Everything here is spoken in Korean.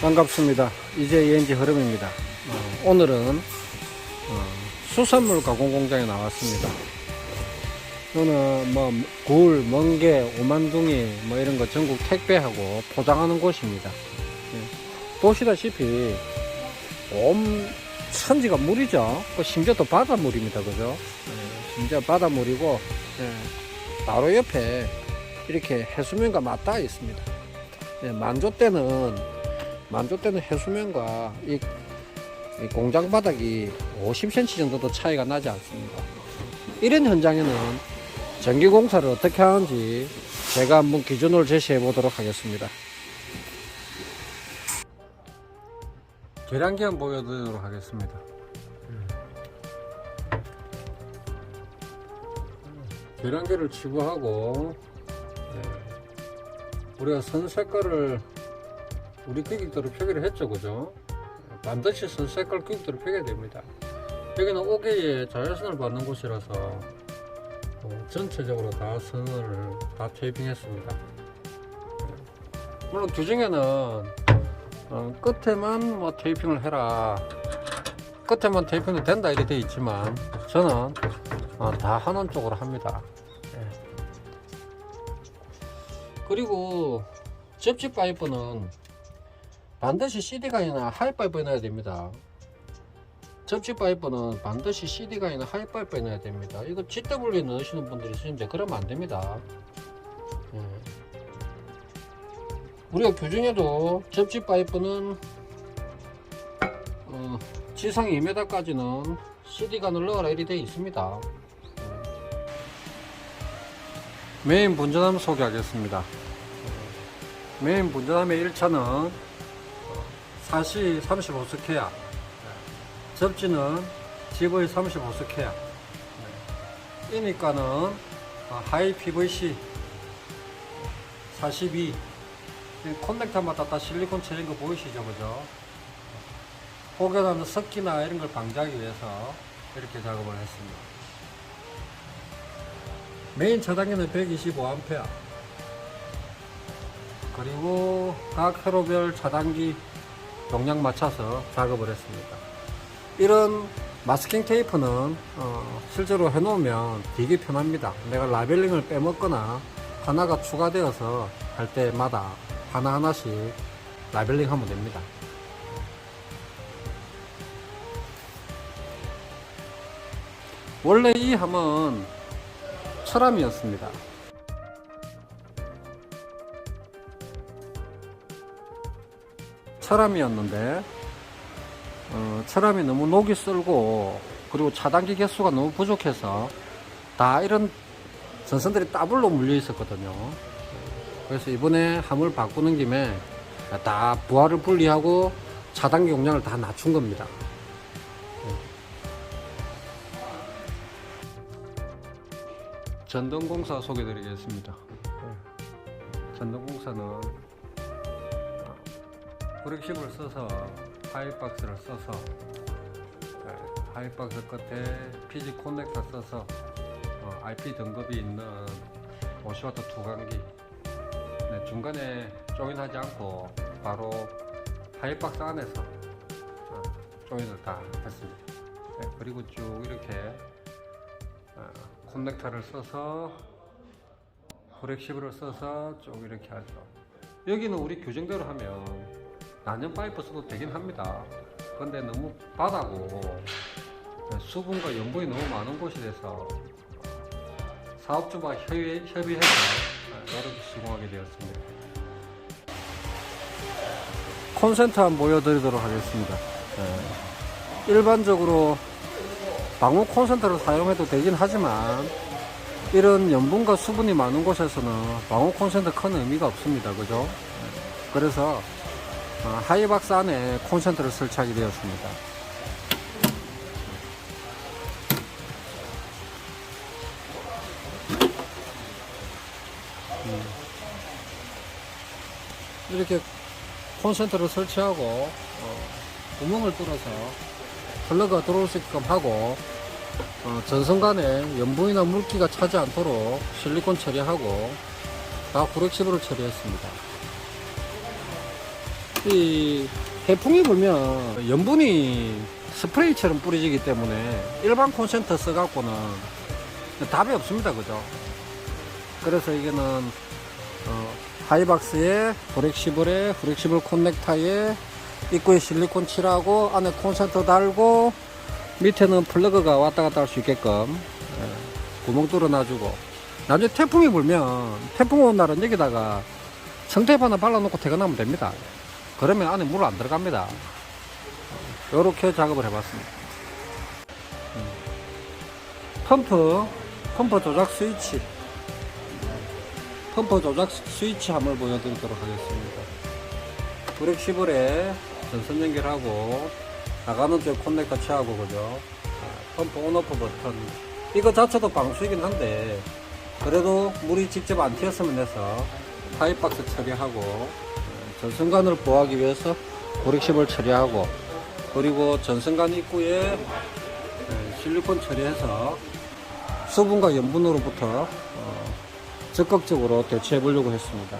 반갑습니다. 이제 ENG 흐름입니다. 어, 오늘은 어, 수산물 가공 공장에 나왔습니다. 저는 뭐 굴, 멍게, 오만둥이 뭐 이런 거 전국 택배하고 포장하는 곳입니다. 예. 보시다시피 온 천지가 물이죠. 그 심지어 또 바닷물입니다. 그죠? 예, 심지어 바닷물이고 예, 바로 옆에 이렇게 해수면과 맞닿아 있습니다. 예, 만조 때는 만조 때는 해수면과 이, 이 공장 바닥이 50cm 정도도 차이가 나지 않습니다. 이런 현장에는 전기 공사를 어떻게 하는지 제가 한번 기준을 제시해 보도록 하겠습니다. 계량기 한번 보여드리도록 하겠습니다. 계량기를 치부하고 네. 우리가 선 색깔을 우리 규격대로 표기를 했죠, 그죠? 반드시 선 색깔 규격대로 표기해야 됩니다. 여기는 오개에 자외선을 받는 곳이라서 어, 전체적으로 다 선을 다 테이핑했습니다. 물론 규정에는 어, 끝에만 뭐 테이핑을 해라. 끝에만 테이핑도 된다 이렇게 돼 있지만 저는 어, 다 하는 쪽으로 합니다. 예. 그리고 접지 파이프는 반드시 CD가 있나 하이파이프에 넣어야 됩니다. 접지 파이프는 반드시 CD가 있나 하이파이프에 넣어야 됩니다. 이거 GW 넣으시는 분들이 있으는데 그러면 안 됩니다. 예. 우리가 규정에도 접지 파이프는 어, 지상 2m까지는 CD관을 넣어라 이리 되어 있습니다. 메인 분전함 소개하겠습니다. 메인 분전함의 1차는 4C 35스퀘어. 접지는 GV 35스퀘어. 이니까는 어, 하이 PVC 42 콘넥터마다 다 실리콘 처리인 거 보이시죠 그죠? 혹여나 습기나 이런 걸 방지하기 위해서 이렇게 작업을 했습니다. 메인 차단기는 125A 그리고 각 회로별 차단기 용량 맞춰서 작업을 했습니다. 이런 마스킹 테이프는 어, 실제로 해놓으면 되게 편합니다. 내가 라벨링을 빼먹거나 하나가 추가되어서 할 때마다 하나하나씩 라벨링 하면 됩니다. 원래 이 함은 철암이었습니다. 철암이었는데 어, 철암이 너무 녹이 쓸고 그리고 차단기 개수가 너무 부족해서 다 이런 전선들이 따블로 물려 있었거든요. 그래서 이번에 함을 바꾸는 김에 다 부하를 분리하고 차단기 용량을 다 낮춘 겁니다. 전동공사 소개드리겠습니다. 전동공사는 브렉십을 써서 하이박스를 써서 네, 하이박스 끝에 PG 커넥터 써서 어, IP 등급이 있는 50W 두강기 네, 중간에 조인하지 않고 바로 하이박스 안에서 어, 조인을 다 했습니다. 네, 그리고 쭉 이렇게 어, 커넥터를 써서 브렉시브를 써서 쭉 이렇게 하죠. 여기는 우리 규정대로 하면 난연 파이프 써도 되긴 합니다. 근데 너무 바다고 수분과 염분이 너무 많은 곳이 돼서 사업주와 협의, 협의해서 이렇게 시공하게 되었습니다. 콘센트 한번 보여드리도록 하겠습니다. 네. 일반적으로 방호 콘센트를 사용해도 되긴 하지만 이런 염분과 수분이 많은 곳에서는 방호 콘센트 큰 의미가 없습니다. 그죠? 그래서 어, 하이박스 안에 콘센트를 설치하게 되었습니다. 음. 이렇게 콘센트를 설치하고 어, 구멍을 뚫어서 플러그가 들어올 수 있게끔 하고 어, 전선간에 염분이나 물기가 차지 않도록 실리콘 처리하고 다 브렉시브를 처리했습니다. 이 해풍이 불면 염분이 스프레이처럼 뿌려지기 때문에 일반 콘센트 써갖고는 답이 없습니다. 그죠? 그래서 이거는 어, 하이박스에 브렉시블에 브렉시블 커넥터에 입구에 실리콘 칠하고 안에 콘센트 달고 밑에는 플러그가 왔다 갔다 할 수 있게끔 예, 구멍 뚫어 놔주고 나중에 태풍이 불면 태풍 온 날은 여기다가 청테이프 하나 발라놓고 퇴근하면 됩니다 그러면 안에 물 안 들어갑니다. 이렇게 작업을 해봤습니다. 음. 펌프 펌프 조작 스위치. 펌프 조작 스위치 한번 보여드리도록 하겠습니다. 브렉시블에 전선 연결하고 나가는 쪽 커넥터 취하고 그죠? 아, 펌프 온오프 버튼. 이거 자체도 방수이긴 한데 그래도 물이 직접 안 튀었으면 해서 파이박스 처리하고 어, 전선관을 보호하기 위해서 브렉시블 처리하고 그리고 전선관 입구에 에, 실리콘 처리해서 수분과 염분으로부터 어, 적극적으로 대체해 보려고 했습니다.